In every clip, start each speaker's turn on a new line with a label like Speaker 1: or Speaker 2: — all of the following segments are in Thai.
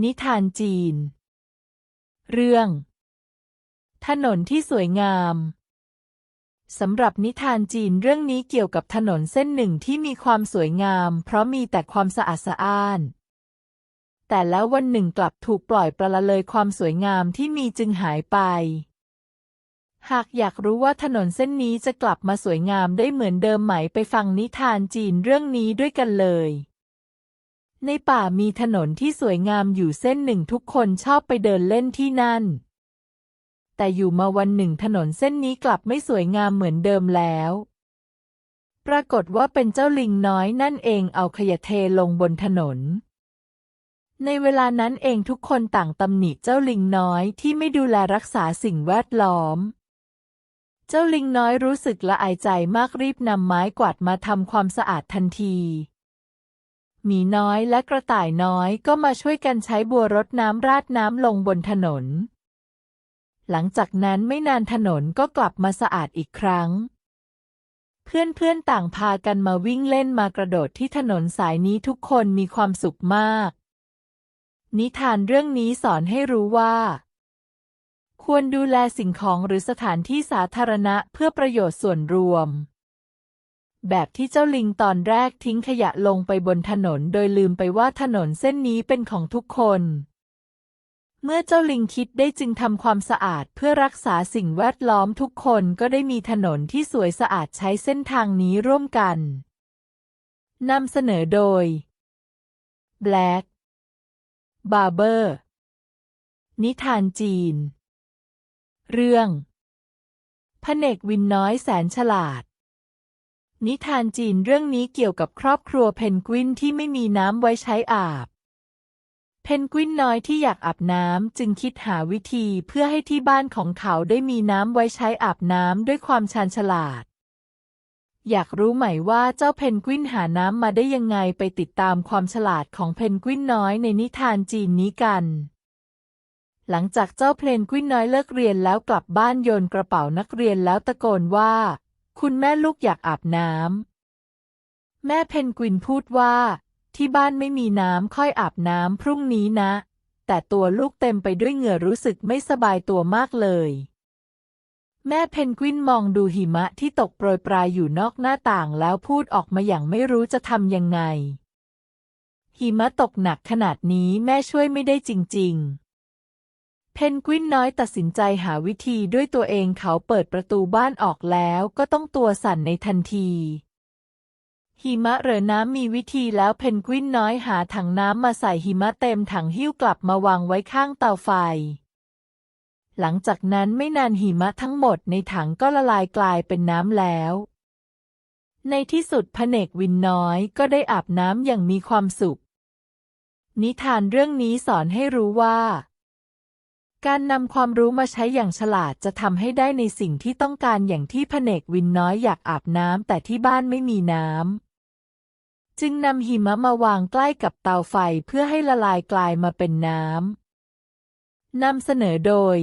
Speaker 1: นิทานจีน เรื่อง ถนนที่สวยงามสำหรับนิทานจีนเรื่องนี้เกี่ยวกับถนนเส้นหนึ่งที่มีความสวยงาม เพราะมีแต่ความสะอาดสะอ้าน แต่แล้ววันหนึ่งกลับถูกปล่อยปละละเลยความสวยงามที่มีจึงหายไป หากอยากรู้ว่าถนนเส้นนี้จะกลับมาสวยงามได้เหมือนเดิมไหมไปฟังนิทานจีนเรื่องนี้ด้วยกันเลย ในป่ามีถนนที่สวยงามอยู่เส้นหนึ่งทุกคนชอบไปเดินเล่นที่นั่น แต่อยู่มาวันหนึ่งถนนเส้นนี้กลับไม่สวยงามเหมือนเดิมแล้ว ปรากฏว่าเป็นเจ้าลิงน้อยนั่นเองเอาขยะเทลงบนถนน ในเวลานั้นเองทุกคนต่างตำหนิเจ้าลิงน้อยที่ไม่ดูแลรักษาสิ่งแวดล้อม เจ้าลิงน้อยรู้สึกละอายใจมากรีบนำไม้กวาดมาทำความสะอาดทันที หมีน้อยและกระต่ายน้อยก็มาช่วยกันใช้บัวรดน้ำราดน้ำลงบนถนน หลังจากนั้นไม่นานถนนก็กลับมาสะอาดอีกครั้ง เพื่อนๆต่างพากันมาวิ่งเล่นมากระโดดที่ถนนสายนี้ทุกคนมีความสุขมาก นิทานเรื่องนี้สอนให้รู้ว่า ควรดูแลสิ่งของหรือสถานที่สาธารณะเพื่อประโยชน์ส่วนรวม แบบที่เจ้าลิงตอนแรกทิ้งขยะลงไปบนถนนโดยลืมไปว่าถนนเส้นนี้เป็นของทุกคน เมื่อเจ้าลิงคิดได้จึงทำความสะอาดเพื่อรักษาสิ่งแวดล้อมทุกคนก็ได้มีถนนที่สวยสะอาดใช้เส้นทางนี้ร่วมกันนำเสนอโดย Black Barber นิทานจีน เรื่องพระเนกวินน้อยแสนฉลาด นิทานจีนเรื่องนี้เกี่ยวกับครอบครัวเพนกวินที่ไม่มีน้ำไว้ใช้อาบ เพนกวินน้อยที่อยากอาบน้ำจึงคิดหาวิธีเพื่อให้ที่บ้านของเขาได้มีน้ำไว้ใช้อาบน้ำด้วยความชาญฉลาด อยากรู้ไหมว่าเจ้าเพนกวินหาน้ำมาได้ยังไงไปติดตามความฉลาดของเพนกวินน้อยในนิทานจีนนี้กัน หลังจากเจ้าเพนกวินน้อยเลิกเรียนแล้วกลับบ้านโยนกระเป๋านักเรียนแล้วตะโกนว่า คุณแม่ลูกอยากอาบน้ำ แม่เพนกวินพูดว่า ที่บ้านไม่มีน้ำค่อยอาบน้ำพรุ่งนี้นะ แต่ตัวลูกเต็มไปด้วยเหงื่อรู้สึกไม่สบายตัวมากเลย แม่เพนกวินมองดูหิมะที่ตกโปรยปลายอยู่นอกหน้าต่างแล้วพูดออกมาอย่างไม่รู้จะทำยังไง หิมะตกหนักขนาดนี้แม่ช่วยไม่ได้จริง ๆ เพนกวินน้อยตัดสินใจหาวิธีด้วยตัวเองเขาเปิดประตูบ้านออกแล้วก็ต้องตัวสั่นในทันทีหิมะเหรอน้ำมีวิธีแล้วเพนกวินน้อยหาถังน้ำมาใส่หิมะเต็มถังหิ้วกลับมาวางไว้ข้างเตาไฟ หลังจากนั้นไม่นานหิมะทั้งหมดในถังก็ละลายกลายเป็นน้ำแล้ว ในที่สุดพระเนกวินน้อยก็ได้อาบน้ำอย่างมีความสุข นิทานเรื่องนี้สอนให้รู้ว่า การนำความรู้มาใช้อย่างฉลาดจะทำให้ได้ในสิ่งที่ต้องการอย่างที่พเนกวินน้อยอยากอาบน้ำแต่ที่บ้านไม่มีน้ำ จึงนำหิมะมาวางใกล้กับเตาไฟเพื่อให้ละลายกลายมาเป็นน้ำ นำเสนอโดย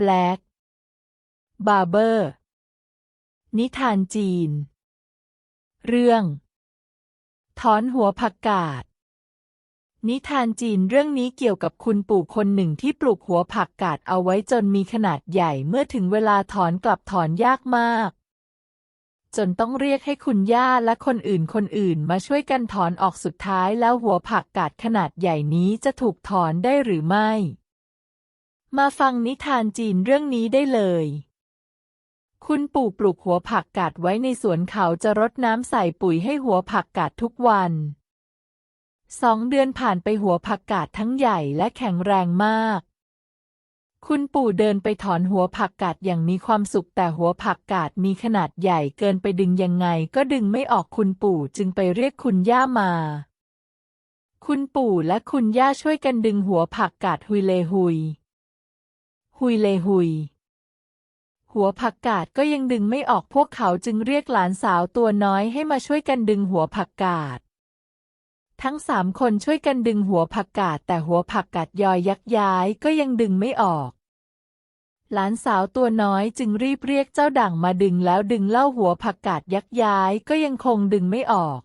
Speaker 1: Black Barber นิทานจีน เรื่อง ถอนหัวผักกาด นิทานจีนเรื่องนี้เกี่ยวกับคุณปู่คนหนึ่งที่ปลูกหัวผักกาดเอาไว้จนมีขนาดใหญ่เมื่อถึงเวลาถอนกลับถอนยากมาก จนต้องเรียกให้คุณย่าและคนอื่นคนอื่นมาช่วยกันถอนออกสุดท้ายแล้วหัวผักกาดขนาดใหญ่นี้จะถูกถอนได้หรือไม่ มาฟังนิทานจีนเรื่องนี้ได้เลยคุณปู่ปลูกหัวผักกาดไว้ในสวนเขาจะรดน้ำใส่ปุ๋ยให้หัวผักกาดทุกวัน สองเดือนผ่านไปหัวผักกาดทั้งใหญ่และแข็งแรงมาก คุณปู่เดินไปถอนหัวผักกาดอย่างมีความสุขแต่หัวผักกาดมีขนาดใหญ่เกินไปดึงยังไงก็ดึงไม่ออกคุณปู่จึงไปเรียกคุณย่ามา คุณปู่และคุณย่าช่วยกันดึงหัวผักกาดหุยเลหุย หุยเลหุยหัวผักกาดก็ยังดึงไม่ออกพวกเขาจึงเรียกหลานสาวตัวน้อยให้มาช่วยกันดึงหัวผักกาด ทั้งสามคนช่วยกันดึงหัวผักกาดแต่หัวผักกาดยอยยักย้ายก็ยังดึงไม่ออก หลานสาวตัวน้อยจึงรีบเรียกเจ้าด่างมาดึงแล้วดึงเล่าหัวผักกาดยักย้ายก็ยังคงดึงไม่ออก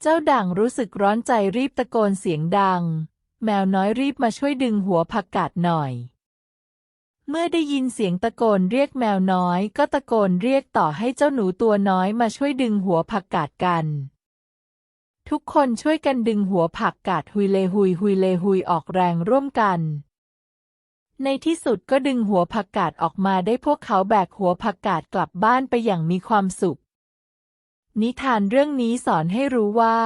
Speaker 1: เจ้าด่างรู้สึกร้อนใจรีบตะโกนเสียงดัง แมวน้อยรีบมาช่วยดึงหัวผักกาดหน่อยเมื่อได้ยินเสียงตะโกนเรียกแมวน้อย ก็ตะโกนเรียกต่อให้เจ้าหนูตัวน้อยมาช่วยดึงหัวผักกาดกัน ทุกคนช่วยกันดึงหัวผักกาดหุยเลหุยหุยเลหุยออกแรงร่วมกัน ในที่สุดก็ดึงหัวผักกาดออกมาได้พวกเขาแบกหัวผักกาดกลับบ้านไปอย่างมีความสุข นิทานเรื่องนี้สอนให้รู้ว่า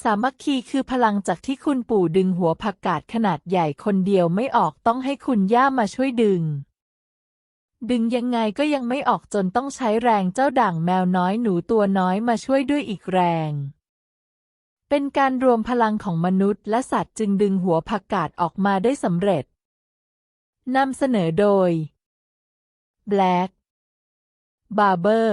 Speaker 1: สามัคคีคือพลังจากที่คุณปู่ดึงหัวผักกาดขนาดใหญ่คนเดียวไม่ออกต้องให้คุณย่ามาช่วยดึง ดึงยังไงก็ยังไม่ออกจนต้องใช้แรงเจ้าด่างแมวน้อยหนูตัวน้อยมาช่วยด้วยอีกแรง เป็นการรวมพลังของมนุษย์และสัตว์จึงดึงหัวผักกาดออกมาได้สำเร็จนำเสนอโดย Black Barber